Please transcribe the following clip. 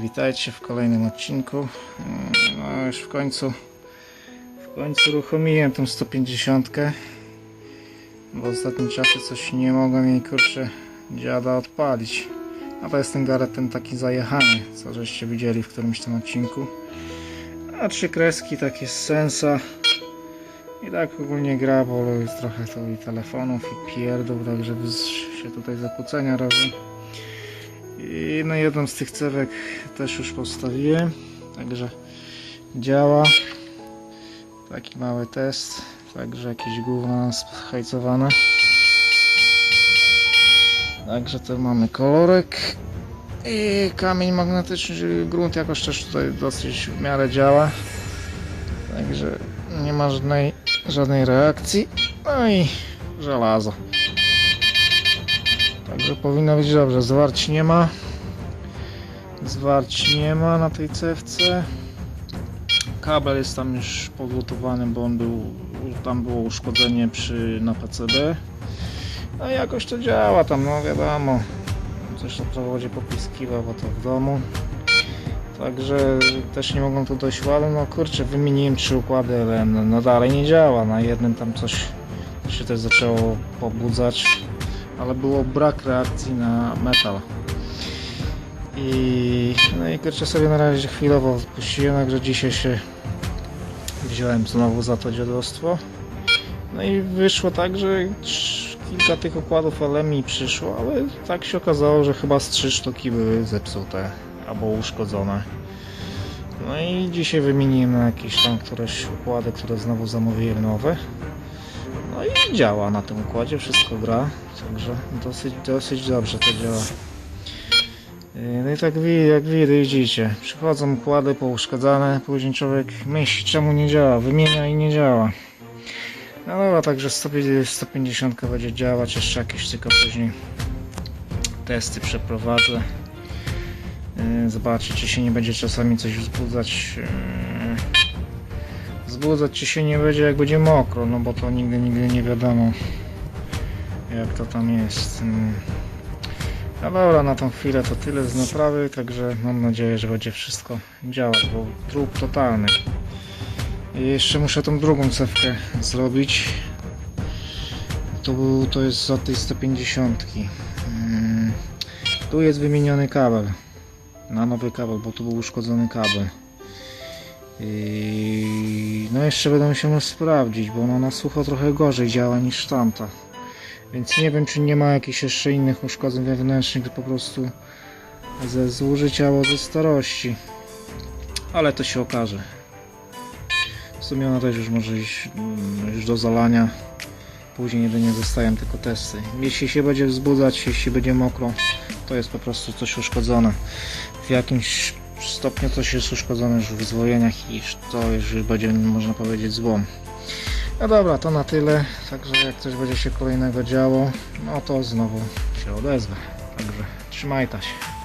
witajcie w kolejnym odcinku. Mm, No już w końcu w końcu uruchomiłem tą 150. W ostatnim czasie coś nie mogłem jej kurczę dziada odpalić. A to jest ten garet ten taki zajechany, co żeście widzieli w którymś tym odcinku. A trzy kreski takie z sensa. I tak ogólnie gra, bo jest trochę to i telefonów i pierdół, także się tutaj zakłócenia robią. I no jedną z tych cewek też już postawiłem, także działa. Taki mały test, także jakieś gówno hajcowane. Także to mamy kolorek i kamień magnetyczny, czyli grunt jakoś też tutaj dosyć w miarę działa. Także nie ma żadnej, żadnej reakcji. No i żelazo. Także powinno być dobrze. Zwarć nie ma. Zwarć nie ma na tej cewce. Kabel jest tam już podlutowany, bo on był, tam było uszkodzenie przy na PCB. No i jakoś to działa tam, no wiadomo. Coś to będzie popiskiwał, bo to w domu. Także też nie mogą tu dojść ładu. No kurczę, wymieniłem trzy układy, ale no, no dalej nie działa. Na jednym tam coś się też zaczęło pobudzać ale było brak reakcji na metal. I no i kurczę sobie na razie chwilowo odpuściłem, także dzisiaj się wziąłem znowu za to dziadostwo. No i wyszło tak, że kilka tych układów LMI przyszło, ale tak się okazało, że chyba z trzy sztuki były zepsute albo uszkodzone. No i dzisiaj wymieniłem na jakieś tam któreś układy, które znowu zamówiłem nowe. No i działa na tym układzie, wszystko gra, także dosyć, dosyć dobrze to działa. Yy, No i tak jak wi- widzicie, przychodzą układy pouszkadzane, później człowiek myśli czemu nie działa, wymienia i nie działa. No dobra, także 150 150 będzie działać, jeszcze jakieś tylko później testy przeprowadzę. Yy, Zobaczcie, czy się nie będzie czasami coś wzbudzać. yy, Wzbudzać ci się nie będzie jak będzie mokro, no bo to nigdy, nigdy nie wiadomo jak to tam jest. Mm. No dobra, na tą chwilę to tyle z naprawy, także mam nadzieję, że będzie wszystko działać, bo trup totalny. I jeszcze muszę tą drugą cewkę zrobić. To, był, to jest za tej 150. Mm. Tu jest wymieniony kabel. Na nowy kabel, bo tu był uszkodzony kabel. No jeszcze będę musiał sprawdzić, bo ona na sucho trochę gorzej działa niż tamta. Więc nie wiem, czy nie ma jakichś jeszcze innych uszkodzeń wewnętrznych, po prostu ze zużycia albo ze starości. Ale to się okaże. W sumie ona też już może iść mm, już do zalania. Później jedynie zostają tylko testy. Jeśli się będzie wzbudzać, jeśli będzie mokro, to jest po prostu coś uszkodzone. W jakimś stopniu coś jest uszkodzone już w wyzwoleniach i to już będzie można powiedzieć złom. No dobra, to na tyle. Także jak coś będzie się kolejnego działo, no to znowu się odezwę. Także trzymajcie się.